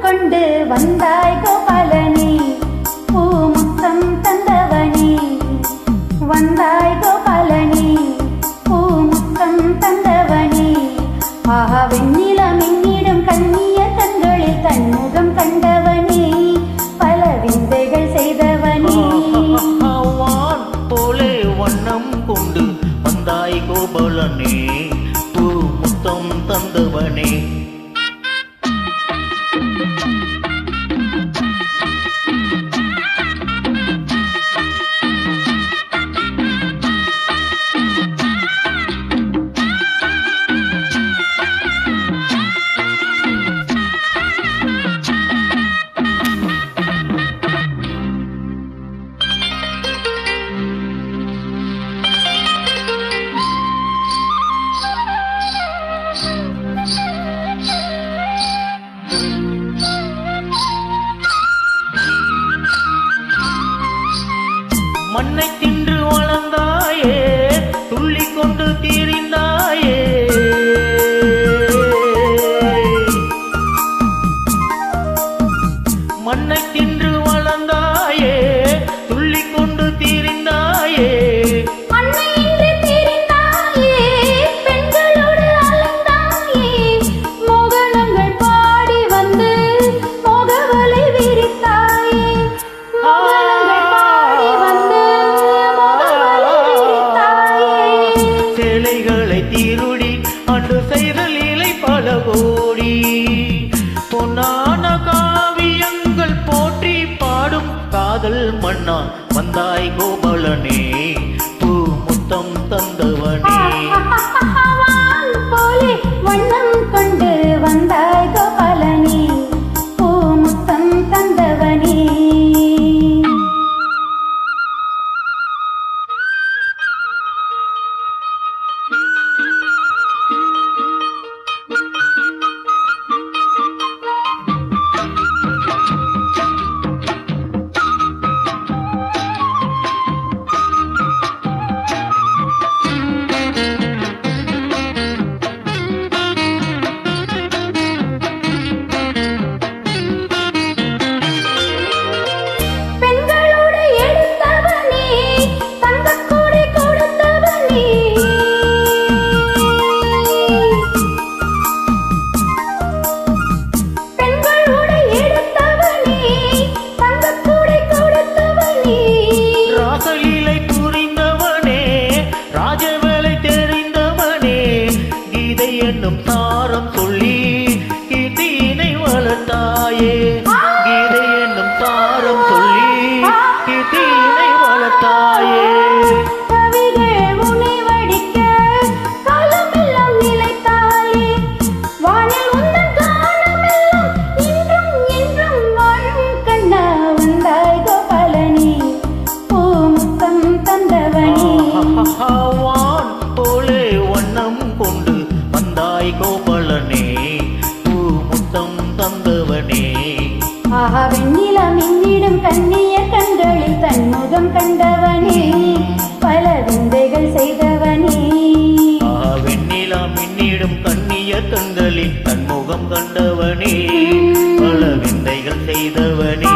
கொண்டு வந்தாய் கோபாலனே. பூ முத்தம் தந்தவனே. வந்தாய் கோபாலனே. பூ முத்தம் தந்தவனே. ஆஹா வெண்ணி பூண்டு வந்தாய் கோபலனே பூ முத்தம் தந்தவனே. வந்தாய் கோபலனே. என்னும் சாரம் சொல்லி கண்ணிய கண்களில் தன்முகம் கண்டவனே பல விந்தைகள் செய்தவனே. வெண்ணிலா மின்னிடும் கண்ணிய கண்களில் தன்முகம் கண்டவனே பல விந்தைகள் செய்தவனே.